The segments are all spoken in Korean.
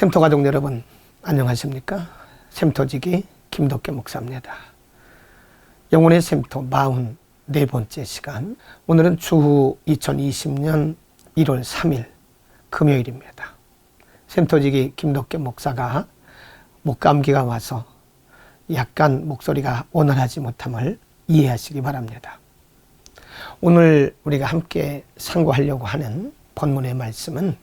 샘터 가족 여러분 안녕하십니까? 샘터지기 김덕계 목사입니다. 영혼의 샘터 44번째 시간 오늘은 주후 2020년 1월 3일 금요일입니다. 샘터지기 김덕계 목사가 목감기가 와서 약간 목소리가 원활하지 못함을 이해하시기 바랍니다. 오늘 우리가 함께 상고하려고 하는 본문의 말씀은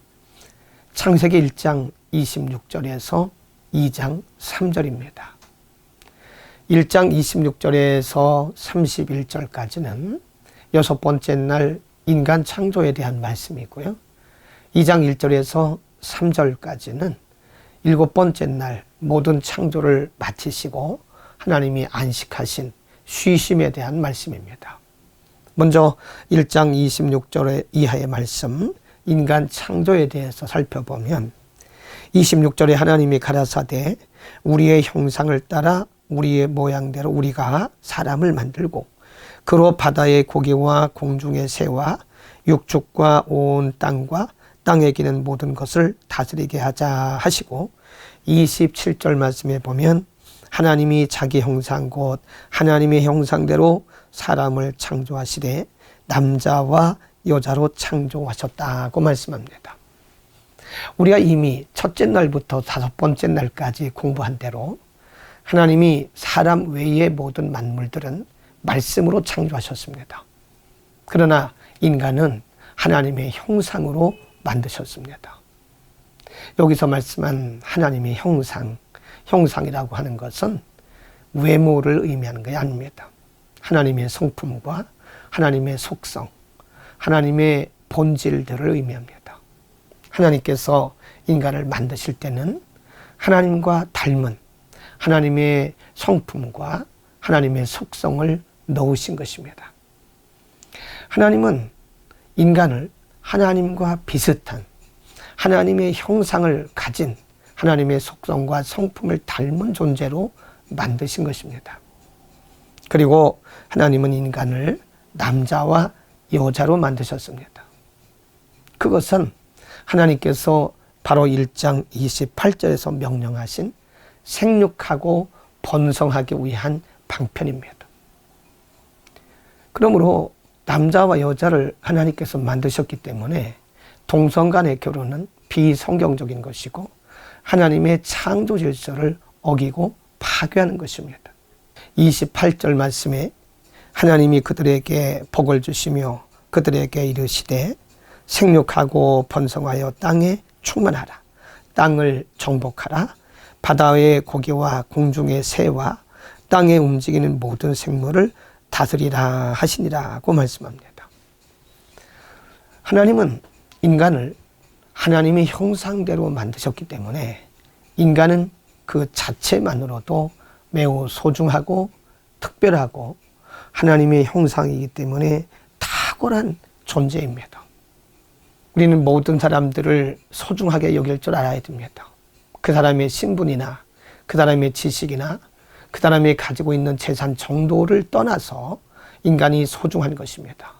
창세기 1장 26절에서 2장 3절입니다. 1장 26절에서 31절까지는 여섯 번째 날 인간 창조에 대한 말씀이고요. 2장 1절에서 3절까지는 일곱 번째 날 모든 창조를 마치시고 하나님이 안식하신 쉬심에 대한 말씀입니다. 먼저 1장 26절 이하의 말씀 인간 창조에 대해서 살펴보면 26절에 하나님이 가라사대 우리의 형상을 따라 우리의 모양대로 우리가 사람을 만들고 그로 바다의 고기와 공중의 새와 육축과 온 땅과 땅에 기는 모든 것을 다스리게 하자 하시고 27절 말씀에 보면 하나님이 자기 형상 곧 하나님의 형상대로 사람을 창조하시되 남자와 여자로 창조하셨다고 말씀합니다. 우리가 이미 첫째 날부터 다섯 번째 날까지 공부한 대로 하나님이 사람 외의 모든 만물들은 말씀으로 창조하셨습니다. 그러나 인간은 하나님의 형상으로 만드셨습니다. 여기서 말씀한 하나님의 형상, 형상이라고 하는 것은 외모를 의미하는 것이 아닙니다. 하나님의 성품과 하나님의 속성, 하나님의 본질들을 의미합니다. 하나님께서 인간을 만드실 때는 하나님과 닮은 하나님의 성품과 하나님의 속성을 넣으신 것입니다. 하나님은 인간을 하나님과 비슷한 하나님의 형상을 가진 하나님의 속성과 성품을 닮은 존재로 만드신 것입니다. 그리고 하나님은 인간을 남자와 여자로 만드셨습니다. 그것은 하나님께서 바로 1장 28절에서 명령하신 생육하고 번성하기 위한 방편입니다. 그러므로 남자와 여자를 하나님께서 만드셨기 때문에 동성 간의 결혼은 비성경적인 것이고 하나님의 창조 질서를 어기고 파괴하는 것입니다. 28절 말씀에 하나님이 그들에게 복을 주시며 그들에게 이르시되 생육하고 번성하여 땅에 충만하라. 땅을 정복하라. 바다의 고기와 공중의 새와 땅에 움직이는 모든 생물을 다스리라 하시니라고 말씀합니다. 하나님은 인간을 하나님의 형상대로 만드셨기 때문에 인간은 그 자체만으로도 매우 소중하고 특별하고 하나님의 형상이기 때문에 탁월한 존재입니다. 우리는 모든 사람들을 소중하게 여길 줄 알아야 됩니다. 그 사람의 신분이나 그 사람의 지식이나 그 사람이 가지고 있는 재산 정도를 떠나서 인간이 소중한 것입니다.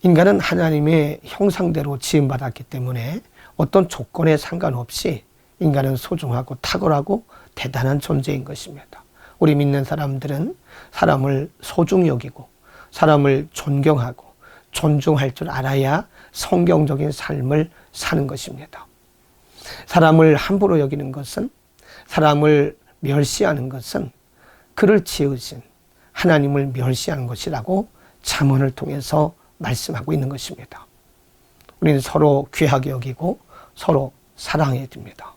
인간은 하나님의 형상대로 지음받았기 때문에 어떤 조건에 상관없이 인간은 소중하고 탁월하고 대단한 존재인 것입니다. 우리 믿는 사람들은 사람을 소중히 여기고 사람을 존경하고 존중할 줄 알아야 성경적인 삶을 사는 것입니다. 사람을 함부로 여기는 것은 사람을 멸시하는 것은 그를 지으신 하나님을 멸시하는 것이라고 잠언을 통해서 말씀하고 있는 것입니다. 우리는 서로 귀하게 여기고 서로 사랑해야 됩니다.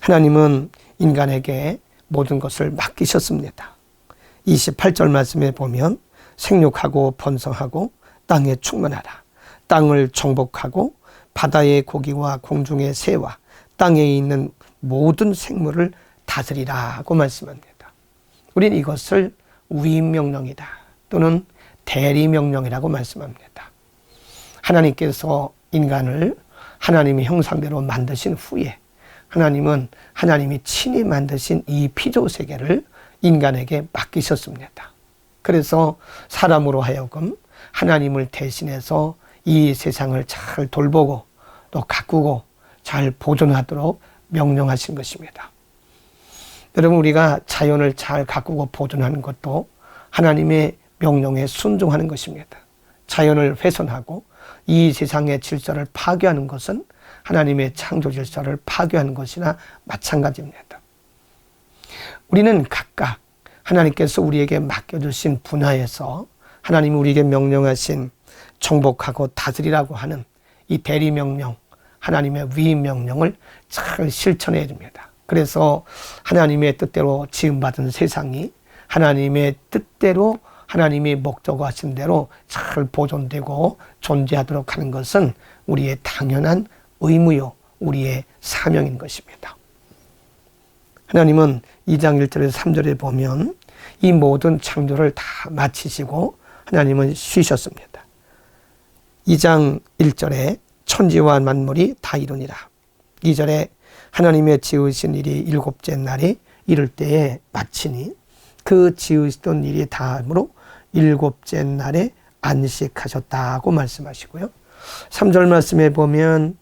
하나님은 인간에게 모든 것을 맡기셨습니다. 28절 말씀에 보면 생육하고 번성하고 땅에 충만하라. 땅을 정복하고 바다의 고기와 공중의 새와 땅에 있는 모든 생물을 다스리라고 말씀합니다. 우리는 이것을 위임명령이다 또는 대리명령이라고 말씀합니다. 하나님께서 인간을 하나님의 형상대로 만드신 후에 하나님은 하나님이 친히 만드신 이 피조 세계를 인간에게 맡기셨습니다. 그래서 사람으로 하여금 하나님을 대신해서 이 세상을 잘 돌보고 또 가꾸고 잘 보존하도록 명령하신 것입니다. 여러분 우리가 자연을 잘 가꾸고 보존하는 것도 하나님의 명령에 순종하는 것입니다. 자연을 훼손하고 이 세상의 질서를 파괴하는 것은 하나님의 창조 질서를 파괴하는 것이나 마찬가지입니다. 우리는 각각 하나님께서 우리에게 맡겨주신 분야에서 하나님이 우리에게 명령하신 정복하고 다스리라고 하는 이 대리 명령, 하나님의 위임 명령을 잘 실천해야 됩니다. 그래서 하나님의 뜻대로 지음받은 세상이 하나님의 뜻대로 하나님이 목적하신 대로 잘 보존되고 존재하도록 하는 것은 우리의 당연한 의무요, 우리의 사명인 것입니다. 하나님은 2장 1절에서 3절에 보면 이 모든 창조를 다 마치시고 하나님은 쉬셨습니다. 2장 1절에 천지와 만물이 다 이루니라. 2절에 하나님의 지으신 일이 일곱째 날이 이를 때에 마치니 그 지으시던 일이 다음으로 일곱째 날에 안식하셨다고 말씀하시고요. 3절 말씀에 보면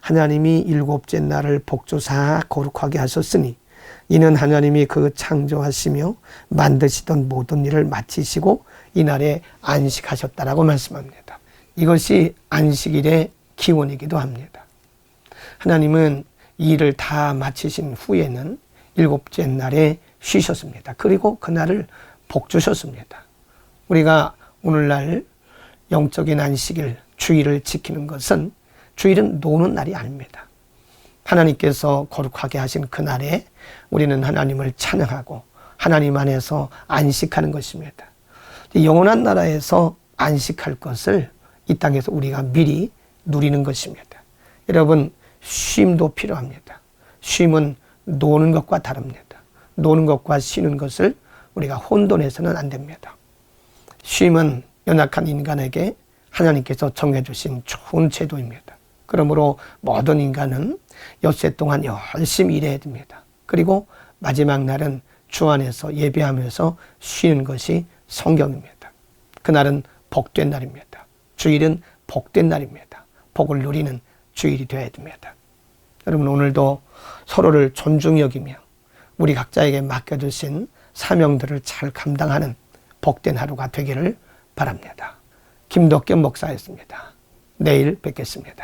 하나님이 일곱째 날을 복조사 거룩하게 하셨으니 이는 하나님이 그 창조하시며 만드시던 모든 일을 마치시고 이날에 안식하셨다라고 말씀합니다. 이것이 안식일의 기원이기도 합니다. 하나님은 이 일을 다 마치신 후에는 일곱째 날에 쉬셨습니다. 그리고 그날을 복 주셨습니다. 우리가 오늘날 영적인 안식일, 주일을 지키는 것은 주일은 노는 날이 아닙니다. 하나님께서 거룩하게 하신 그날에 우리는 하나님을 찬양하고 하나님 안에서 안식하는 것입니다. 영원한 나라에서 안식할 것을 이 땅에서 우리가 미리 누리는 것입니다. 여러분, 쉼도 필요합니다. 쉼은 노는 것과 다릅니다. 노는 것과 쉬는 것을 우리가 혼돈해서는 안 됩니다. 쉼은 연약한 인간에게 하나님께서 정해주신 좋은 제도입니다. 그러므로 모든 인간은 엿새 동안 열심히 일해야 됩니다. 그리고 마지막 날은 주 안에서 예배하면서 쉬는 것이 성경입니다. 그날은 복된 날입니다. 주일은 복된 날입니다. 복을 누리는 주일이 되어야 됩니다. 여러분 오늘도 서로를 존중히 여기며 우리 각자에게 맡겨주신 사명들을 잘 감당하는 복된 하루가 되기를 바랍니다. 김덕겸 목사였습니다. 내일 뵙겠습니다.